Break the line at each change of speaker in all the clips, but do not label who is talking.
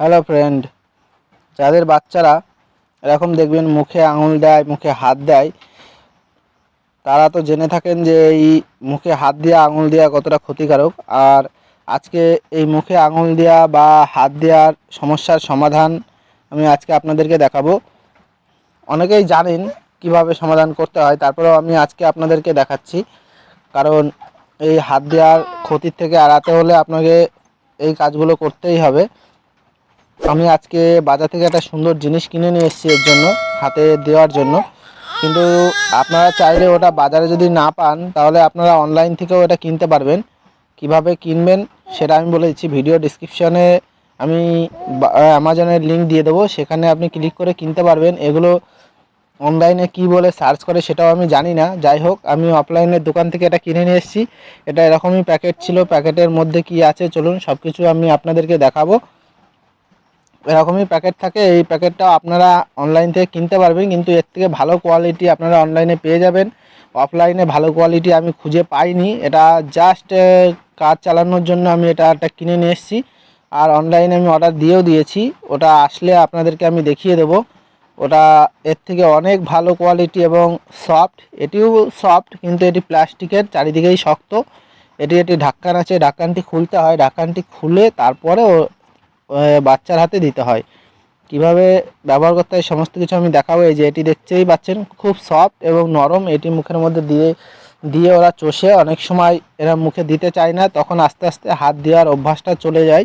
Hello friend যাদের বাচ্চারা এরকম দেখবেন মুখে আঙুল দেয়, মুখে হাত দেয়, তারা তো জেনে থাকেন যে এই মুখে হাত দেওয়া আঙুল দেওয়া কতটা ক্ষতিকারক। আর আজকে এই মুখে আঙুল দেওয়া বা হাত দেওয়ার সমস্যার সমাধান আমি আজকে আপনাদেরকে দেখাবো। অনেকেই জানেন কীভাবে সমাধান করতে হয়, তারপরেও আমি আজকে আপনাদেরকে দেখাচ্ছি। কারণ এই হাত দেওয়ার ক্ষতির থেকে এড়াতে হলে আপনাকে এই কাজগুলো করতেই হবে। আমি আজকে বাজার থেকে একটা সুন্দর জিনিস কিনে নিয়ে এসেছি এর জন্য, হাতে দেওয়ার জন্য। কিন্তু আপনারা চাইলে ওটা বাজারে যদি না পান, তাহলে আপনারা অনলাইন থেকেও এটা কিনতে পারবেন। কীভাবে কিনবেন সেটা আমি বলে দিচ্ছি। ভিডিও ডিসক্রিপশনে আমি অ্যামাজনের লিঙ্ক দিয়ে দেবো। সেখানে আপনি ক্লিক করে কিনতে পারবেন। এগুলো অনলাইনে কি বলে সার্চ করে সেটাও আমি জানি না। যাই হোক, আমি অফলাইনের দোকান থেকে এটা কিনে নিয়ে এসেছি। এটা এরকমই প্যাকেট ছিল। প্যাকেটের মধ্যে কি আছে? চলুন সব কিছু আমি আপনাদেরকে দেখাবো। এরকমই প্যাকেট থাকে। এই প্যাকেটটা আপনারা অনলাইন থেকে কিনতে পারবেন। কিন্তু এর থেকে ভালো কোয়ালিটি আপনারা অনলাইনে পেয়ে যাবেন। অফলাইনে ভালো কোয়ালিটি আমি খুঁজে পাইনি। এটা জাস্ট কাজ চালানোর জন্য আমি এটা একটা কিনে নিয়ে এসেছি। আর অনলাইনে আমি অর্ডার দিয়েও দিয়েছি। ওটা আসলে আপনাদেরকে আমি দেখিয়ে দেবো। ওটা এর থেকে অনেক ভালো কোয়ালিটি এবং সফট এটিও সফট কিন্তু এটি প্লাস্টিকের, চারিদিকেই শক্ত। এটি একটি ঢাক্কান আছে। ঢাক্কানটি খুলতে হয়। ঢাক্কানটি খুলে তারপরে বাচ্চার হাতে দিতে হয়। কীভাবে ব্যবহার করতে হয় সমস্ত কিছু আমি দেখাবো। এই যে এটি দেখতেই পাচ্ছেন, খুব সফট এবং নরম। এটি মুখের মধ্যে দিয়ে দিয়ে ওরা চষে, অনেক সময় এরা মুখে দিতে চায় না, তখন আস্তে আস্তে হাত দেওয়ার অভ্যাসটা চলে যায়।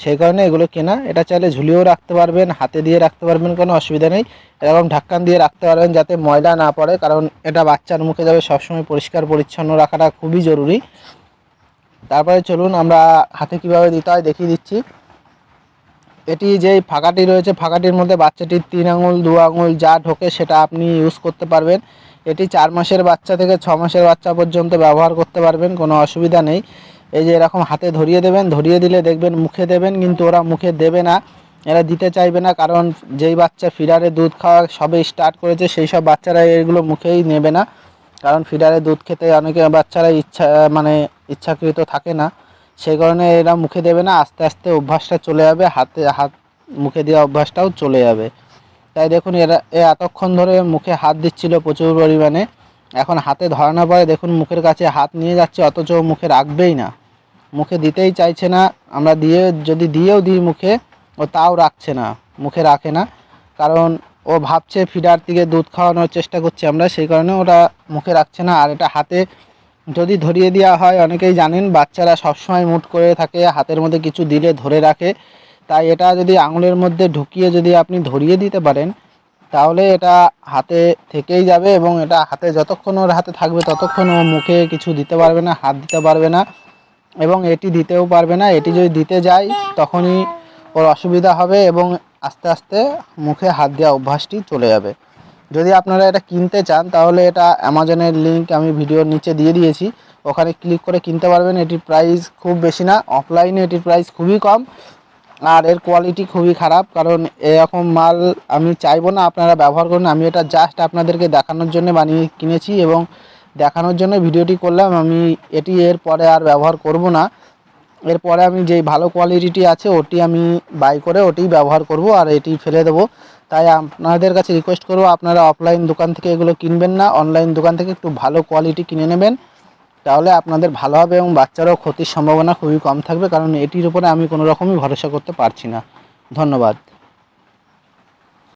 সেই কারণে এগুলো কেনা। এটা চাইলে ঝুলিয়েও রাখতে পারবেন, হাতে দিয়ে রাখতে পারবেন, কোনো অসুবিধা নেই। এরকম ঢাক্কান দিয়ে রাখতে পারবেন যাতে ময়লা না পড়ে, কারণ এটা বাচ্চার মুখে যাবে, সবসময় পরিষ্কার, পরিচ্ছন্ন রাখাটা খুবই জরুরি। তারপরে চলুন আমরা হাতে কীভাবে দিতে হয় দেখিয়ে দিচ্ছি। এটি যে ফাঁকাটি রয়েছে, ফাঁকাটির মধ্যে বাচ্চাটির তিন আঙুল, দু আঙুল যা ঢোকে সেটা আপনি ইউজ করতে পারবেন। এটি চার মাসের বাচ্চা থেকে ছ মাসের বাচ্চা পর্যন্ত ব্যবহার করতে পারবেন, কোনো অসুবিধা নেই। এই যে এরকম হাতে ধরিয়ে দেবেন, ধরিয়ে দিলে দেখবেন মুখে দেবেন, কিন্তু ওরা মুখে দেবে না, এরা দিতে চাইবে না, কারণ যেই বাচ্চা ফিডারে দুধ খাওয়া সবে স্টার্ট করেছে, সেই সব বাচ্চারা এগুলো মুখেই নেবে না। কারণ ফিডারে দুধ খেতে অনেকে বাচ্চারা ইচ্ছা মানে ইচ্ছাকৃত থাকে না। সেই কারণে এরা মুখে দেবে না, আস্তে আস্তে অভ্যাসটা চলে যাবে, হাতে, হাত, মুখে দেওয়া অভ্যাসটাও চলে যাবে। তাই দেখুন, এরা, এ এতক্ষণ ধরে মুখে হাত দিচ্ছিল প্রচুর পরিমাণে। এখন হাতে ধরানোর পরে দেখুন, মুখের কাছে হাত নিয়ে যাচ্ছে, অথচ মুখে রাখবেই না। মুখে দিতেই চাইছে না, আমরা দিয়ে, যদি দিয়েও দিই মুখে, ও তাও রাখছে না, মুখে রাখে না। কারণ ও ভাবছে, ফিডার থেকে দুধ খাওয়ানোর চেষ্টা করছে আমরা, সেই কারণে ওটা মুখে রাখছে না, আর এটা হাতে যদি ধরিয়ে দেওয়া হয়, অনেকেই জানেন বাচ্চারা সবসময় মুট করে থাকে, হাতের মধ্যে কিছু দিলে ধরে রাখে। তাই এটা যদি আঙুলের মধ্যে ঢুকিয়ে যদি আপনি ধরিয়ে দিতে পারেন, তাহলে এটা হাতে থেকেই যাবে এবং এটা হাতে যতক্ষণ ওর হাতে থাকবে ততক্ষণ ও মুখে কিছু দিতে পারবে না, হাত দিতে পারবে না এবং এটি দিতেও পারবে না। এটি যদি দিতে যায়, তখনই ওর অসুবিধা হবে এবং আস্তে আস্তে মুখে হাত দেওয়া অভ্যাসটি চলে যাবে। যদি আপনারা এটা কিনতে চান, তাহলে এটা অ্যামাজনের লিঙ্ক আমি ভিডিওর নিচে দিয়ে দিয়েছি। ওখানে ক্লিক করে কিনতে পারবেন, এটির প্রাইস খুব বেশি না। অফলাইনে এটির প্রাইস খুবই কম আর এর কোয়ালিটি খুবই খারাপ, কারণ এরকম মাল আমি চাইব না, আপনারা ব্যবহার করুন। আমি এটা জাস্ট আপনাদেরকে দেখানোর জন্য বানিয়ে কিনেছি এবং দেখানোর জন্য ভিডিওটি করলাম। আমি এটি এর পরে আর ব্যবহার করব না। এরপরে আমি যেই ভালো কোয়ালিটিটি আছে, ওটি আমি বাই করে ওটি ব্যবহার করব আর এটি ফেলে দেবো। তাই আপনাদের কাছে রিকোয়েস্ট করব, আপনারা অফলাইন দোকান থেকে এগুলো কিনবেন না অনলাইন দোকান থেকে একটু ভালো কোয়ালিটি কিনে নেবেন। তাহলে আপনাদের ভালো হবে এবং বাচ্চারাও ক্ষতির সম্ভাবনা খুবই কম থাকবে, কারণ এটির উপরে আমি কোনো রকমই ভরসা করতে পারছি না। ধন্যবাদ।